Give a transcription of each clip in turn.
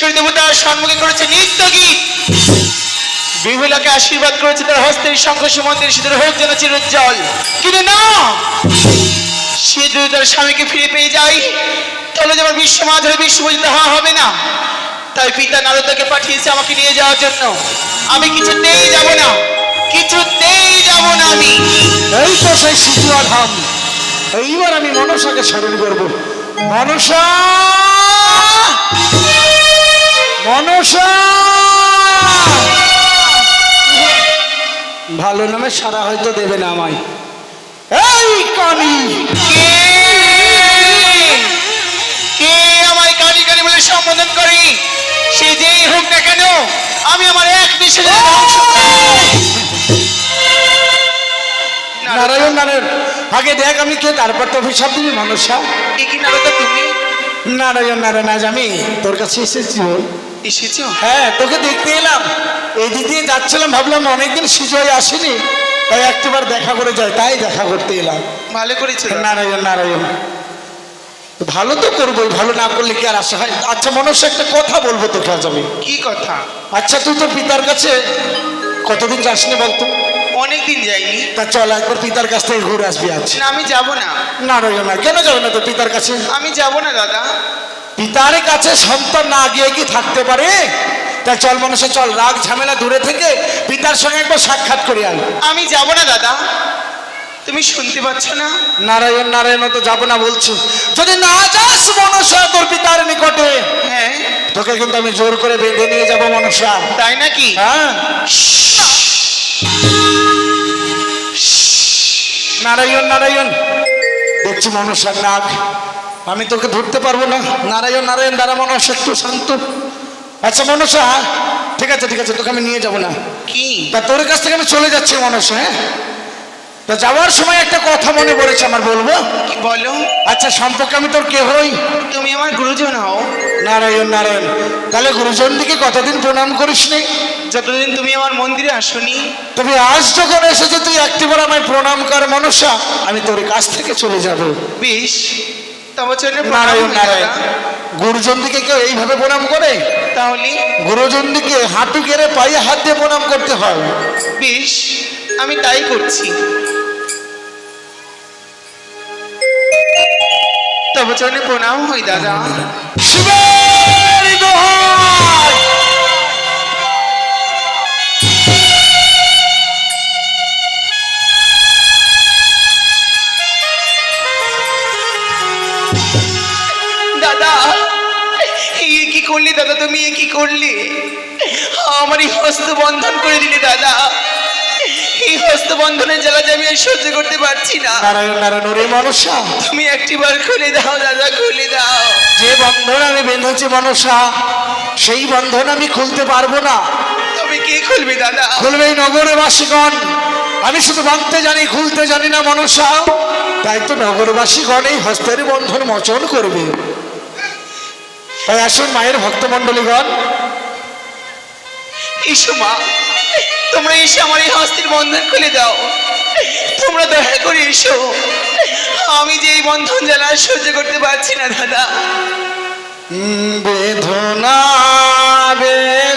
করে দেবতার সম্মুখে করেছে নিত্য গীত। বিহুলাকে আশীর্বাদ করেছে তার হস্তের শঙ্খ সুমন্দির সিঁদুর হোক যেন চিরোজ্জ্বল। কিন্তু না! সে যদি তার স্বামীকে ফিরে পেয়ে যায়। তাহলে যেমন বিশ্ব মাঝারে বিশ্ব পর্যন্ত হওয়া হবে না। তাই পিতা নারদাকে পাঠিয়েছে আমাকে নিয়ে যাওয়ার জন্য। আমি কিছুতেই যাব না। কিছুতেই যাব না আমি। এই তো সেই সিজুয়া ধাম। এইবার আমি মনসাকে স্মরণ করব। মনসা! মনসা! ভালো নামে সারা হয়তো দেবে না আমায়। এই কানি! কে কে আমায় কালী কালী বলে সম্বোধন করি? সে যেই হোক না কেন আমি আমার এক দেশের নারায়ণ নারায়ণ আগে দেখ আমি কে তারপর তো অভিশাপ দিবি মনসা। কি নারদা তুমি? নারায়ণ নারায়ণ আজ আমি তোর কাছে এসেছি। এসেছ? হ্যাঁ তোকে দেখতে এলাম। এই দিক দিয়ে যাচ্ছিলাম ভাবলাম অনেকদিন সুজয় আসেনি তাই একটিবার দেখা করে যায় তাই দেখা করতে এলাম। ভালো করেছে নারায়ণ নারায়ণ। ভালো তো করবোই ভালো না করলে কি আর আসা হয়? আচ্ছা মনস্য একটা কথা বলব তোকে আজ আমি। কি কথা? আচ্ছা তুই তোর পিতার কাছে কতদিন যাসনি বলতো অনেকদিন যাইনি তা চল একবার পিতার কাছ থেকে ঘুরে আসবি আজ। না আমি যাব না। নারায়ণ না কেন যাবে না তো পিতার কাছে? আমি যাব না দাদা। পিতার কাছে সন্তান না গিয়ে কি থাকতে পারে? তাই চল মানুষে চল রাগ ঝামেলা দূরে থেকে পিতার সঙ্গে একবার সাক্ষাৎ করে আয়। আমি যাব না দাদা। তুমি শুনতে পাচ্ছ না? নারায়ণ নারায়ণ তো যাব না বলছি। যদি না যাস মনসা তোর পিতার নিকটে। হ্যাঁ। তোকে কিন্তু আমি জোর করে বেঁধে নিয়ে যাব মনসা। তাই নাকি? হ্যাঁ। নারায়ণ নারায়ণ। দেখছি মনসার নাক আমি তোকে ধরতে পারব না। নারায়ণ নারায়ণ দ্বারা মনসা একটু শান্ত। আচ্ছা মনসা ঠিক আছে ঠিক আছে তোকে আমি নিয়ে যাব না। কি? তা তোর কাছ থেকে আমি চলে যাচ্ছি মনসা হ্যাঁ? তা যাওয়ার সময় একটা কথা মনে পড়েছে আমার বলব? কি বলো? আচ্ছা সম্পর্কে আমি তোর কে হই? তুমি আমার গুরুজন হও। নারায়ণ নারায়ণ। তাহলে গুরুজন দিকে কতদিন প্রণাম করিস নি যতদিন তুমি আমার মন্দিরে আসনি তবে আজ যখন এসেছে তুই একটিবার আমায় প্রণাম কর মনসা আমি তোর কাছ থেকে চলে যাব। বেশ তবে চলে নারায়ণ নারায়ণ গুরুজন দিকে কেউ এইভাবে প্রণাম করে? তাহলে? গুরুজন দিকে হাঁটু কেড়ে পায়ে হাত দিয়ে প্রণাম করতে হয়। বেশ আমি তাই করছি। তবে চলে প্রণাম হই দাদা। শিবের আমার এই হস্ত বন্ধন করে দিলে দাদা। এই হস্ত বন্ধনের জ্বালা যে আমি আর সহ্য করতে পারছি না। নারায়ণ নারায়ণ ওরে মনসা। তুমি একটিবার খুলে দাও দাদা খুলে দাও। যে বন্ধন আমি বেঁধেছি মনসা সেই বন্ধন আমি খুলতে পারব না। তবে কে খুলবে দাদা? খুলবে এই নগরবাসীগণ। আমি শুধু ভাঙতে জানি খুলতে জানি না মনসা। তাই তো নগরবাসীগণ এই হস্তের বন্ধন মোচন করবে। তাই আসুন মায়ের ভক্তমণ্ডলীগণ এসো, মা। তোমরা এসে আমার এই হস্তির বন্ধন খুলে দাও। তোমরা দয়া করে এসো। আমি যে এই বন্ধন জ্বালা সহ্য করতে পারছি না, দাদা। বেদনা বেদনা।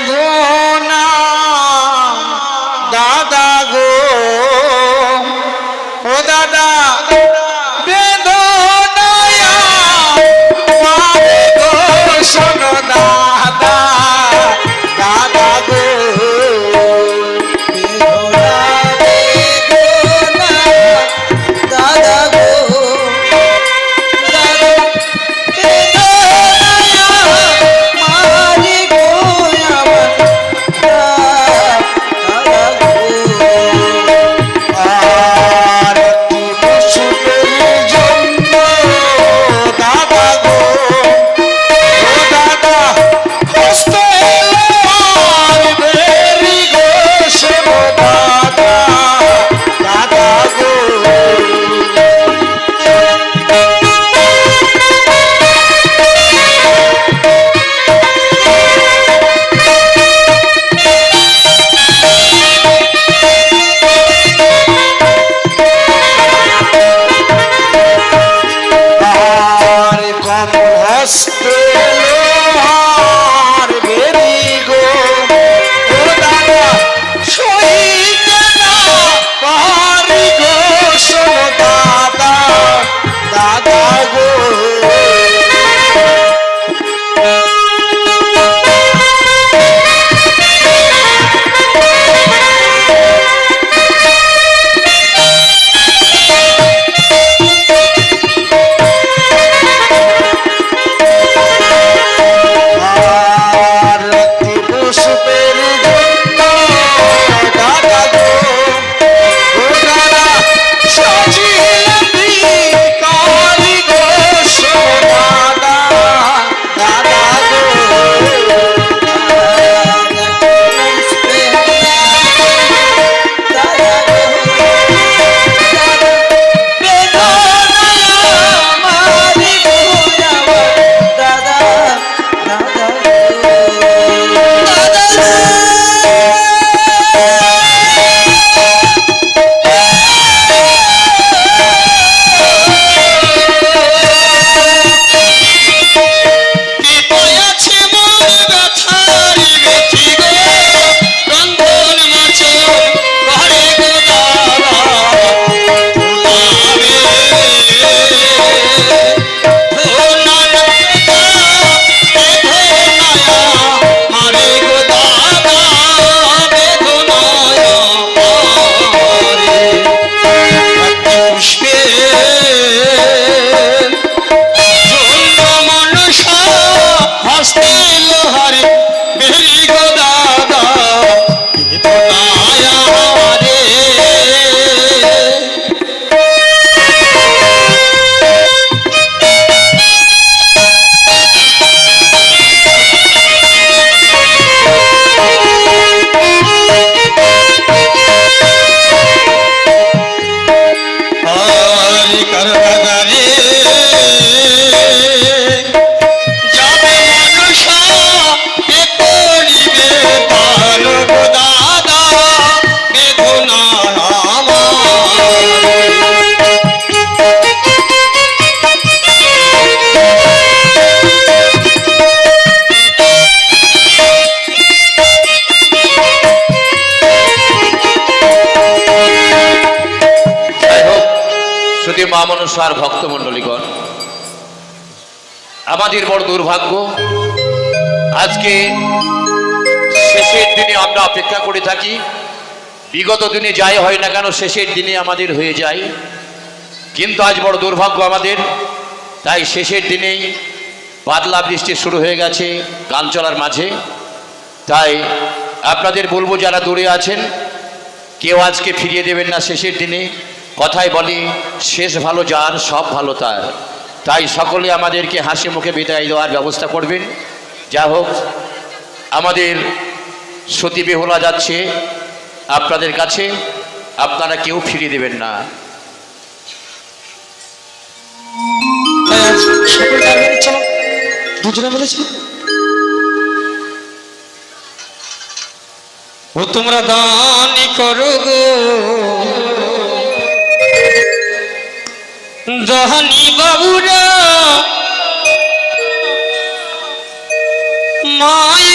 শুধু মা মনসার ভক্তমণ্ডলীগণ আমাদের বড় দুর্ভাগ্য, আজকে শেষের দিনে আমরা অপেক্ষা করে থাকি, বিগত দিনে যাই হয় না কেন শেষের দিনে আমাদের হয়ে যায়, কিন্তু আজ বড় দুর্ভাগ্য আমাদের, তাই শেষের দিনেই বাদলা বৃষ্টি শুরু হয়ে গেছে গান চলার মাঝে, তাই আপনাদের বলব যারা দূরে আছেন, কেউ আজকে ফিরিয়ে দেবেন না শেষের দিনে। কথায় বলি, শেষ ভালো যার, সব ভালো তার। তাই সকলে আমাদেরকে হাসি মুখে বিদায় দেওয়ার ব্যবস্থা করবেন। যা হোক, আমাদের সতী বেহলা যাচ্ছে আপনাদের কাছে, আপনারা কেউ ফিরিয়ে দেবেন না। ও তোমরা দান করো গো। জাহানি বাবুরা মায়া